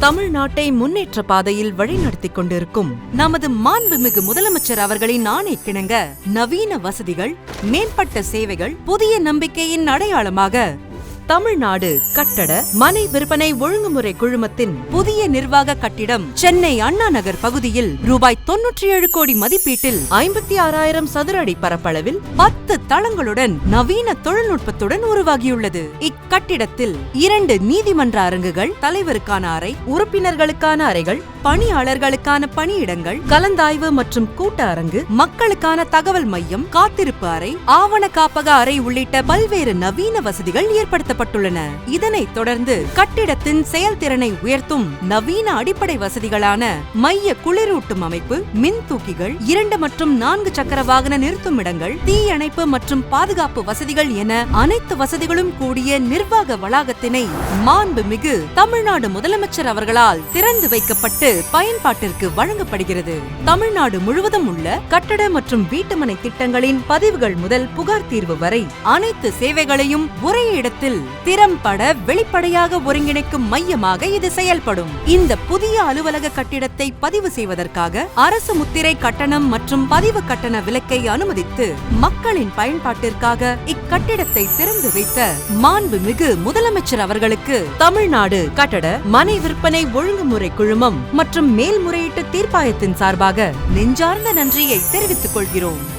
தமிழ்நாட்டை முன்னேற்ற பாதையில் வழிநடத்திக் கொண்டிருக்கும் நமது மாண்புமிகு முதலமைச்சர் அவர்களின் ஆணை கிணங்க நவீன வசதிகள் மேம்பட்ட சேவைகள் புதிய நம்பிக்கையின் அடையாளமாக தமிழ்நாடு கட்டட மனை விற்பனை ஒழுங்குமுறை குழுமத்தின் புதிய நிர்வாக கட்டிடம் சென்னை அண்ணா நகர் பகுதியில் ரூபாய் தொன்னூற்றி ஏழு கோடி மதிப்பீட்டில் ஐம்பத்தி ஆறாயிரம் சதுர அடி பரப்பளவில் பத்து தளங்களுடன் நவீன தொழில்நுட்பத்துடன் உருவாகியுள்ளது. இக்கட்டிடத்தில் இரண்டு நீதிமன்ற அரங்குகள் தலைவருக்கான அறை உறுப்பினர்களுக்கான அறைகள் பணியாளர்களுக்கான பணியிடங்கள் கலந்தாய்வு மற்றும் கூட்ட அரங்கு மக்களுக்கான தகவல் மையம் காத்திருப்பு அறை ஆவண காப்பக அறை உள்ளிட்ட பல்வேறு நவீன வசதிகள் ஏற்படுத்தப்பட்டுள்ளன இதனைத் தொடர்ந்து கட்டிடத்தின் செயல்திறனை உயர்த்தும் நவீன அடிப்படை வசதிகளான மைய குளிரூட்டும் அமைப்பு மின் தூக்கிகள் இரண்டு மற்றும் நான்கு சக்கர வாகன நிறுத்தும் இடங்கள் தீயணைப்பு மற்றும் பாதுகாப்பு வசதிகள் என அனைத்து வசதிகளும் கூடிய நிர்வாக வளாகத்தினை மாண்புமிகு தமிழ்நாடு முதலமைச்சர் அவர்களால் திறந்து வைக்கப்பட்டு பயன்பாட்டிற்கு வழங்கப்படுகிறது. தமிழ்நாடு முழுவதும் உள்ள கட்டட மற்றும் வீட்டுமனை திட்டங்களின் பதிவுகள் முதல் புகார் தீர்வு வரை அனைத்து சேவைகளையும் ஒரே இடத்தில் திறம்பட வெளிப்படையாக ஒருங்கிணைக்கும் மையமாக இது செயல்படும். இந்த புதிய அலுவலக கட்டிடத்தை பதிவு செய்வதற்காக அரசு முத்திரை கட்டணம் மற்றும் பதிவு கட்டண விலக்கை அனுமதித்து மக்களின் பயன்பாட்டிற்காக இக்கட்டிடத்தை திறந்து வைத்த மாண்புமிகு முதலமைச்சர் அவர்களுக்கு தமிழ்நாடு கட்டட மனை விற்பனை ஒழுங்குமுறை குழுமம் மற்றும் மேல்முறையீட்டு தீர்ப்பாயத்தின் சார்பாக நெஞ்சார்ந்த நன்றியை தெரிவித்துக் கொள்கிறோம்.